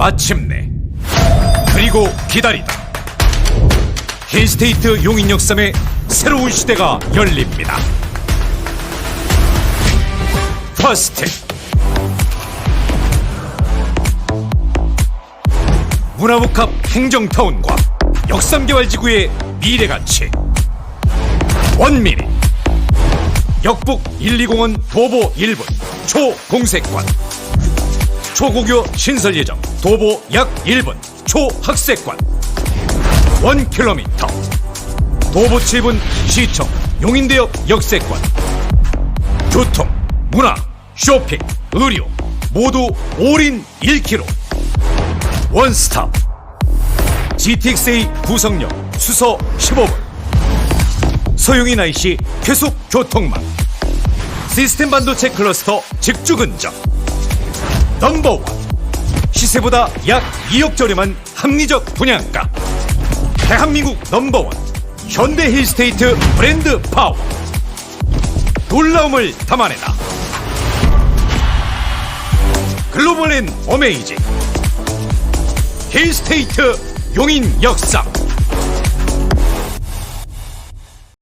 마침내. 그리고 기다리다. 힐스테이트 용인 역삼의 새로운 시대가 열립니다. 퍼스트. 문화복합 행정타운과 역삼개발지구의 미래가치 원미리 역북 120원 도보 1분 초공세권 초고교 신설 예정. 도보 약 1분. 초학세권. 1km 도보 7분 시청. 용인대역 역세권. 교통, 문화, 쇼핑, 의료. 모두 올인 1km 원스톱 GTX-A 구성력 수서 15분. 소용인 IC 쾌속 교통망. 시스템 반도체 클러스터 직주 근접 넘버원. 시세보다 약 2억 저렴한 합리적 분양가. 대한민국 넘버원. 현대 힐스테이트 브랜드 파워. 놀라움을 담아내다. 글로벌 앤 어메이징. 힐스테이트 용인 역삼